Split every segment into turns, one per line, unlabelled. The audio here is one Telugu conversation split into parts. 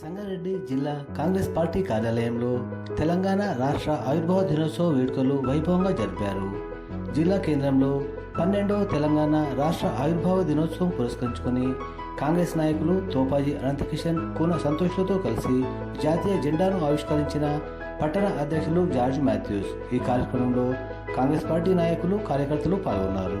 సంగారెడ్డి జిల్లా కాంగ్రెస్ పార్టీ కార్యాలయంలో తెలంగాణ రాష్ట్ర ఆవిర్భావ దినోత్సవ వేడుకలు వైభవంగా జరిపారు. జిల్లా కేంద్రంలో పన్నెండవ తెలంగాణ రాష్ట్ర ఆవిర్భావ దినోత్సవం పురస్కరించుకుని కాంగ్రెస్ నాయకులు తోపాజీ అనంతకిషన్ కూన సంతోష్లతో కలిసి జాతీయ జెండాను ఆవిష్కరించిన పట్టణ అధ్యక్షులు జార్జ్ మాథ్యూస్. ఈ కార్యక్రమంలో కాంగ్రెస్ పార్టీ నాయకులు కార్యకర్తలు పాల్గొన్నారు.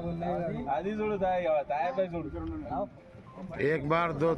आधी जोड़ जोड़
एक बार दो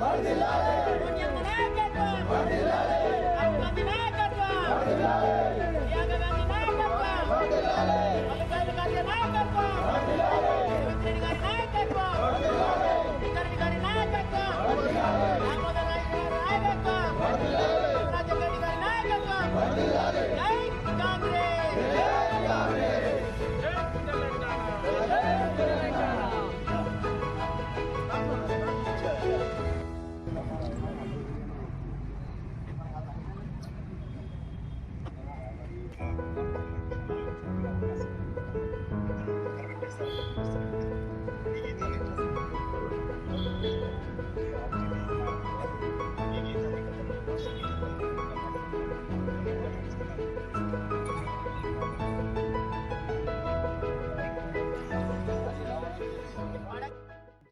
Hadi lale.
Hadi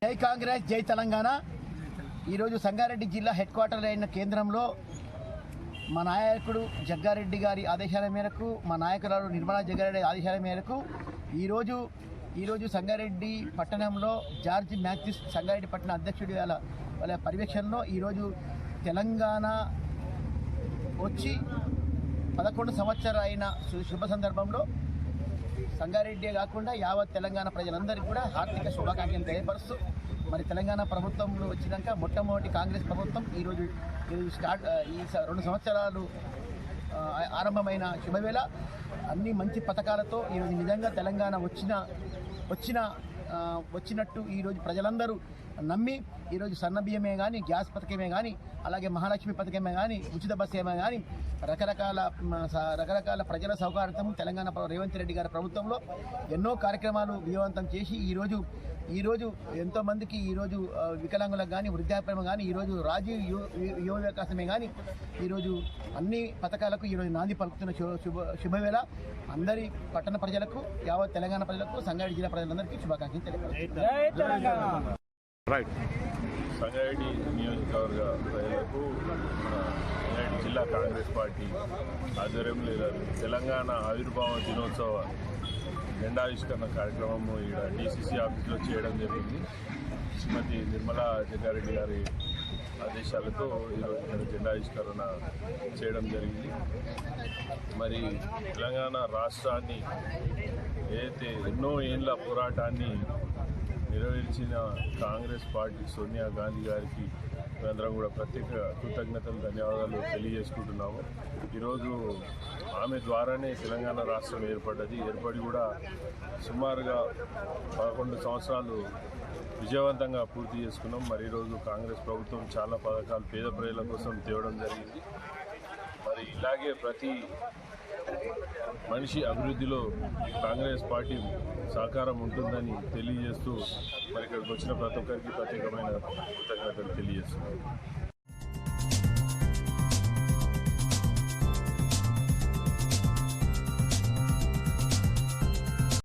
జై కాంగ్రెస్ జై తెలంగాణ. ఈరోజు సంగారెడ్డి జిల్లా హెడ్ క్వార్టర్ అయిన కేంద్రంలో మా నాయకుడు జగ్గారెడ్డి గారి ఆదేశాల మేరకు మా నాయకురాలు నిర్మలా జగ్గారెడ్డి ఆదేశాల మేరకు ఈరోజు ఈరోజు సంగారెడ్డి పట్టణంలో జార్జ్ మ్యాథ్యూస్ సంగారెడ్డి పట్టణ అధ్యక్షుడి వాళ్ళ వాళ్ళ పర్యవేక్షణలో ఈరోజు తెలంగాణ వచ్చి పదకొండు సంవత్సరాలు శుభ సందర్భంలో సంగారెడ్డి కాకుండా యావత్ తెలంగాణ ప్రజలందరికీ కూడా హార్దిక శుభాకాంక్షలు తెలియపరుస్తూ మరి తెలంగాణ ప్రభుత్వంలో వచ్చినాక మొట్టమొదటి కాంగ్రెస్ ప్రభుత్వం ఈరోజు ఈరోజు స్టార్ట్ ఈ స- రెండు సంవత్సరాలు ఆరంభమైన శుభవేళ. అన్ని మంచి పథకాలతో ఈరోజు నిజంగా తెలంగాణ వచ్చిన వచ్చిన వచ్చినట్టు ఈరోజు ప్రజలందరూ నమ్మి ఈరోజు సన్నబియ్యమే కానీ గ్యాస్ పథకమే కానీ అలాగే మహాలక్ష్మి పథకమే కానీ ఉచిత బస్సు ఏమే కానీ రకరకాల రకరకాల ప్రజల సౌకర్యం తెలంగాణ రేవంత్ రెడ్డి గారి ప్రభుత్వంలో ఎన్నో కార్యక్రమాలు విజయవంతం చేసి ఈరోజు ఈరోజు ఎంతోమందికి ఈరోజు వికలాంగులకు కానీ వృద్ధాప్యం కానీ ఈరోజు రాజీవ్ యువ వికాసమే కానీ ఈరోజు అన్ని పథకాలకు ఈరోజు నాంది పలుకుతున్న శుభ శుభ శుభవేళ. అందరి పట్టణ ప్రజలకు యావత్ తెలంగాణ ప్రజలకు సంగారెడ్డి జిల్లా ప్రజలందరికీ శుభాకాంక్షలు.
రైట్
సంగారెడ్డి నియోజకవర్గ ప్రజలకు మన సంగారెడ్డి జిల్లా కాంగ్రెస్ పార్టీ ఆధ్వర్యంలో ఈరోజు తెలంగాణ ఆవిర్భావ దినోత్సవ జెండావిష్కరణ కార్యక్రమం ఇక్కడ డీసీసీ ఆఫీస్లో చేయడం జరిగింది. శ్రీమతి నిర్మలా జగ్గారెడ్డి గారి ఆదేశాలతో ఈరోజు ఇక్కడ జెండావిష్కరణ చేయడం జరిగింది. మరి తెలంగాణ రాష్ట్రాన్ని ఏదైతే ఎన్నో ఏళ్ళ పోరాటాన్ని నెరవేర్చిన కాంగ్రెస్ పార్టీ సోనియా గాంధీ గారికి మేమందరం కూడా ప్రత్యేక కృతజ్ఞతలు ధన్యవాదాలు తెలియజేసుకుంటున్నాము. ఈరోజు ఆమె ద్వారానే తెలంగాణ రాష్ట్రం ఏర్పడ్డది. ఏర్పడి కూడా సుమారుగా పదకొండు సంవత్సరాలు విజయవంతంగా పూర్తి చేసుకున్నాం. మరి ఈరోజు కాంగ్రెస్ ప్రభుత్వం చాలా పథకాలు పేద ప్రజల కోసం తేవడం జరిగింది. మరి ఇలాగే ప్రతి మనిషి అభివృద్ధిలో కాంగ్రెస్ పార్టీ సహకారం ఉంటుందని తెలియజేస్తూ మరి ఇక్కడికి వచ్చిన ప్రతి ఒక్కరికి ప్రత్యేకమైన కృతజ్ఞతలు తెలియజేస్తున్నాను.